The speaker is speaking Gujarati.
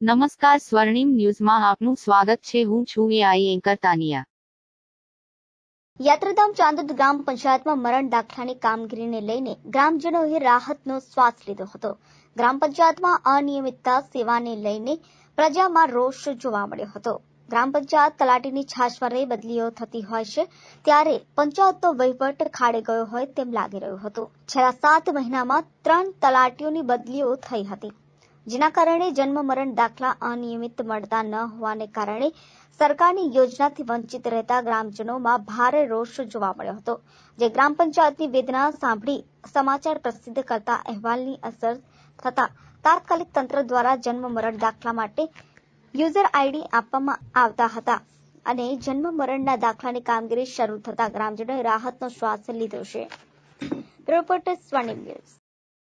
નમસ્કાર સ્વર્ણિમ ન્યૂઝમાં આપનું સ્વાગત છે. હું છું એઆઈ એન્કર તાનિયા. યાત્રાધામ ચાંદોદ ગ્રામ પંચાયતમાં મરણ દાખલાની કામગીરીને લઈને ગ્રામજનોએ રાહતનો શ્વાસ લીધો હતો. ગ્રામ પંચાયતમાં અનિયમિતતા સેવાને લઈને પ્રજામાં રોષ જોવા મળ્યો હતો. ગ્રામ પંચાયત તલાટીની છાશવારે બદલીઓ થતી હોય છે, ત્યારે પંચાયતનો વહીવટ ખાડે ગયો હોય તેમ લાગી રહ્યું હતું. છેલ્લા સાત મહિનામાં ત્રણ તલાટીઓની બદલીઓ થઈ હતી. જેના કારણે જન્મ મરણ દાખલા અનિયમિત મળતા ન હોવાને કારણે સરકારની યોજનાથી વંચિત રહેતા ગ્રામજનોમાં ભારે રોષ જોવા મળ્યો હતો. જે ગ્રામ પંચાયતની વેદના સાંભળી સમાચાર પ્રસિદ્ધ કરતા અહેવાલની અસર થતા તાત્કાલિક તંત્ર દ્વારા જન્મ મરણ દાખલા માટે યુઝર આઈડી આપવામાં આવતા હતા અને જન્મ મરણના દાખલાની કામગીરી શરૂ થતા ગ્રામજનોએ રાહતનો શ્વાસ લીધો છે. રિપોર્ટર સ્વર્ણિમ ન્યૂઝ.